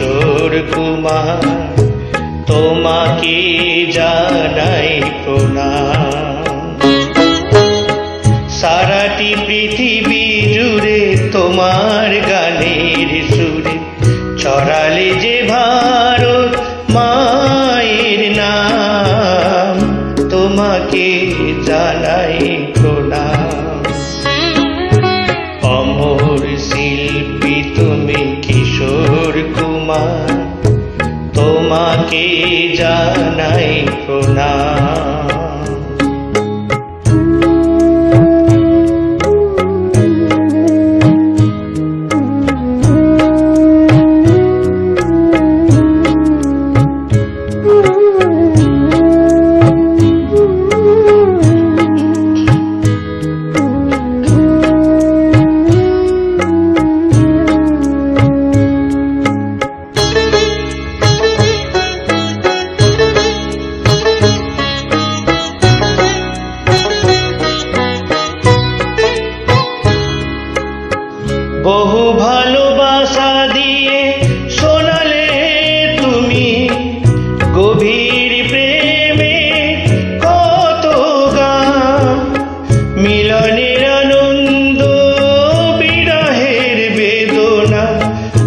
কিশোর কুমার তোমাকে জানাই প্রণাম। সারাটি পৃথিবী জুড়ে তোমার গানের তোমাকে জানাই প্রণাম।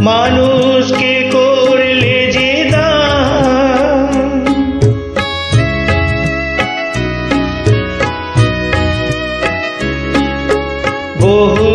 মানুষকে করলে যে দান বহু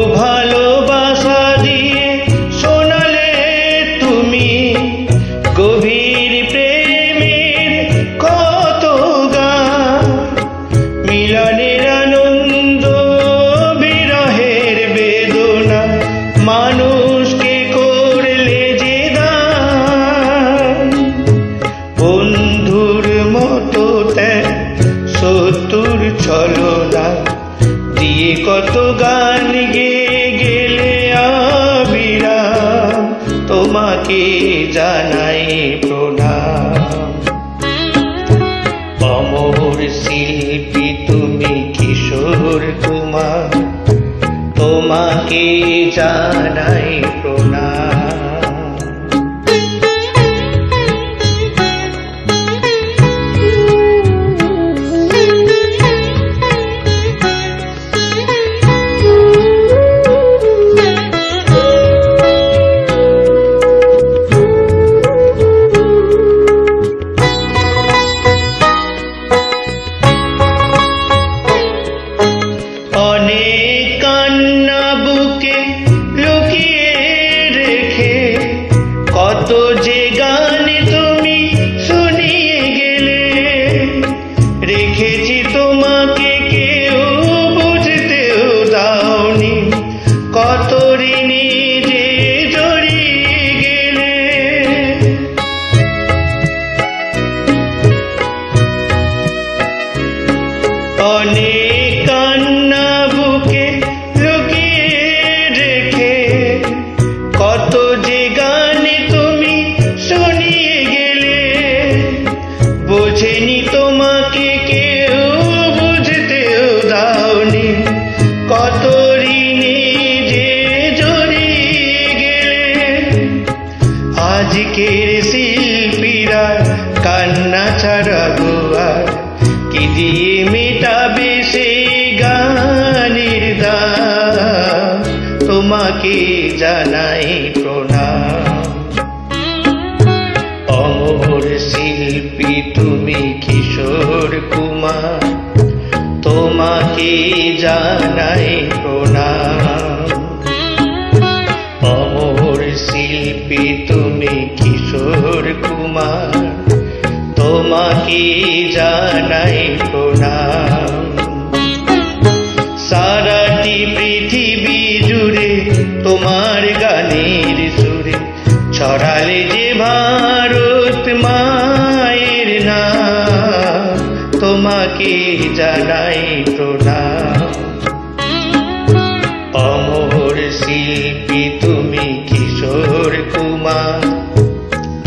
কত গান গেয়ে গেলে আবিরা তোমাকে জানাই প্রণাম। অমর শিল্পী তুমি কিশোর কুমার, তোমাকে জানাই প্রণাম। ছাড়া গোয়ার কি দিয়ে মেটাবে সেই গানের তোমাকে জানাই প্রণাম। অমর শিল্পী তুমি কিশোর কুমার, তোমাকে জানাই প্রণাম। অমর শিল্পী তুমি কিশোর কুমার তোমাকে জানাই প্রণাম। সারাটি পৃথিবী জুড়ে তোমার গানের সুরে ছড়ালে যে ভারত মায়ের নাম, তোমাকে জানাই প্রণাম। অমর শিল্পী তুমি কিশোর কুমার